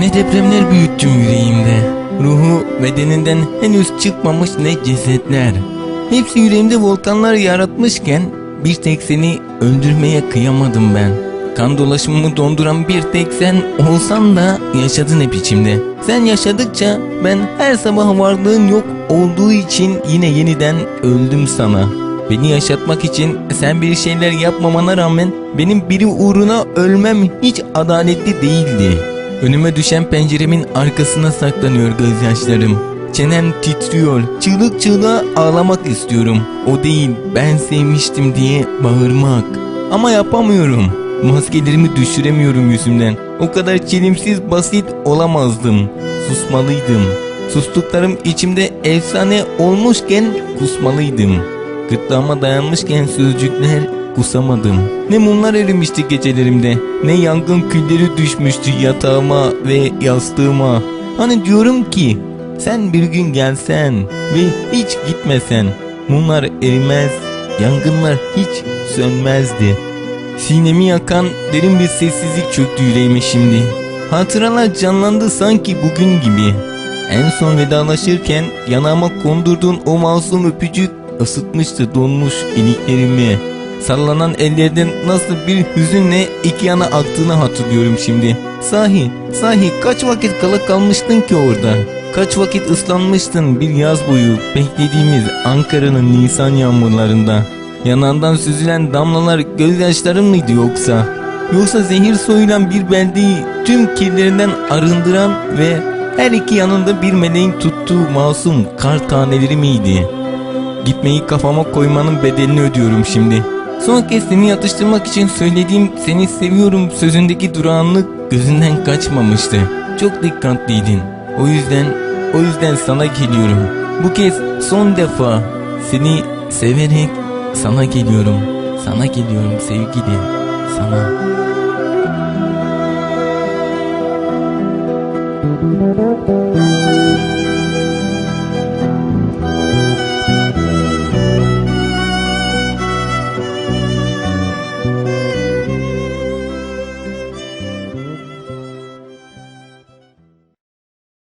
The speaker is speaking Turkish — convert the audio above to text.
Ne depremler büyüttüm yüreğimde. Ruhu bedeninden henüz çıkmamış ne cesetler. Hepsi yüreğimde volkanlar yaratmışken bir tek seni öldürmeye kıyamadım ben. Kan dolaşımımı donduran bir tek sen olsan da yaşadın hep içimde. Sen yaşadıkça ben her sabah varlığın yok olduğu için yine yeniden öldüm sana. Beni yaşatmak için sen bir şeyler yapmamana rağmen benim biri uğruna ölmem hiç adaletli değildi. Önüme düşen penceremin arkasına saklanıyor gözyaşlarım. Çenem titriyor. Çığlık çığlığa ağlamak istiyorum. O değil ben sevmiştim diye bağırmak. Ama yapamıyorum. Maskelerimi düşüremiyorum yüzümden. O kadar çelimsiz basit olamazdım. Susmalıydım. Sustuklarım içimde efsane olmuşken kusmalıydım. Gırtlağıma dayanmışken sözcükler kusamadım. Ne mumlar erimişti gecelerimde, ne yangın külleri düşmüştü yatağıma ve yastığıma. Hani diyorum ki, sen bir gün gelsen ve hiç gitmesen, mumlar erimez, yangınlar hiç sönmezdi. Sinemi yakan derin bir sessizlik çöktü yüreğime şimdi. Hatıralar canlandı sanki bugün gibi. En son vedalaşırken yanağıma kondurduğun o masum öpücük ısıtmıştı donmuş iliklerimi. Sallanan ellerden nasıl bir hüzünle iki yana aktığını hatırlıyorum şimdi. Sahi, sahi kaç vakit kala kalmıştın ki orada? Kaç vakit ıslanmıştın bir yaz boyu beklediğimiz Ankara'nın Nisan yağmurlarında? Yanağından süzülen damlalar gözyaşların mıydı yoksa? Yoksa zehir soyulan bir beldeyi tüm kirlerinden arındıran ve her iki yanında bir meleğin tuttuğu masum kar taneleri miydi? Gitmeyi kafama koymanın bedelini ödüyorum şimdi. Son kez seni yatıştırmak için söylediğim seni seviyorum sözündeki durağanlık gözünden kaçmamıştı. Çok dikkatliydin. O yüzden, o yüzden sana geliyorum. Bu kez son defa seni severek sana geliyorum. Sana geliyorum sevgili. Sana. Thank